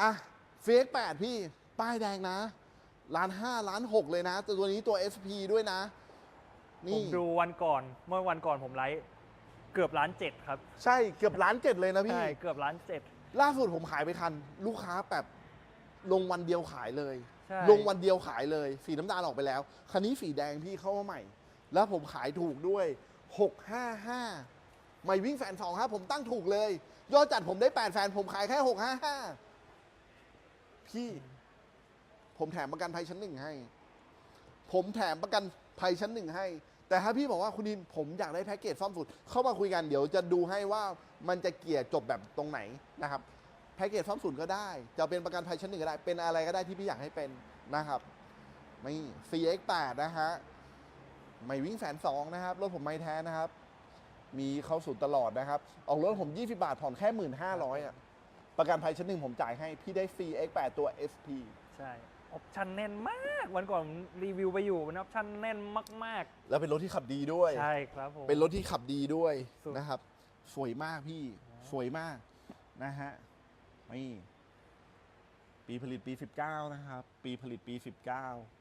อะเฟียกแปดพี่ ป้ายแดงนะล้านห้าล้านหกเลยนะ แต่ตัวนี้ตัว SP ด้วยนะ ผนี่ มดูวันก่อนเมื่อวันก่อนผมไลฟ์เกือบล้านเจ็ดครับใช่เกือบล้านเจ็ดเลยนะพี่ ใช่เกือบล้านเจ็ด ล่าสุดผมขายไปคัน ลูกค้าแบบลงวันเดียวขายเลย ใช่ ลงวันเดียวขายเลย สีน้ำตาลออกไปแล้ว คันนี้สีแดงพี่เข้ามาใหม่ แล้วผมขายถูกด้วย 655 ไม่วิ่งแฟนสองครับผมตั้งถูกเลย ยอดจัดผมได้ 8 แฟนผมขายแค่ 655 พี่ ผมแถมประกันภัยชั้นหนึ่งให้ ผมแถมประกันภัยชั้นหนึ่งให้ แต่ถ้าพี่บอกว่าคุณดินผมอยากได้แพ็กเกจซ่อมสุด เข้ามาคุยกันเดี๋ยวจะดูให้ว่ามันจะเกลี่ยจบแบบตรงไหนนะครับแพ็กเกจซ่อมศูนย์ก็ได้ จะเป็นประกันภัยชั้นหนึ่งก็ได้ เป็นอะไรก็ได้ที่พี่อยากให้เป็นนะครับนี่ CX8 นะฮะไม่วิ่งแสนสองนะครับ รถผมไม่แท้นะครับ มีเข้าศูนย์ตลอดนะครับ ออกรถผม 20 บาทผ่อนแค่ 1,500อะ ประกันภัยชั้นหนึ่งผมจ่ายให้ พี่ได้ CX8 ตัว SP ใช่ ออปชั่นแน่นมาก วันก่อนผมรีวิวไปอยู่มันออปชั่นแน่นมากแล้วเป็นรถที่ขับดีด้วย ๆ ใช่ครับผม เป็นรถที่ขับดีด้วยสุด นะครับ สวยมากพี่สวยมากนะฮะนี่ปีผลิตปี 19 นะครับ ปีผลิตปี 19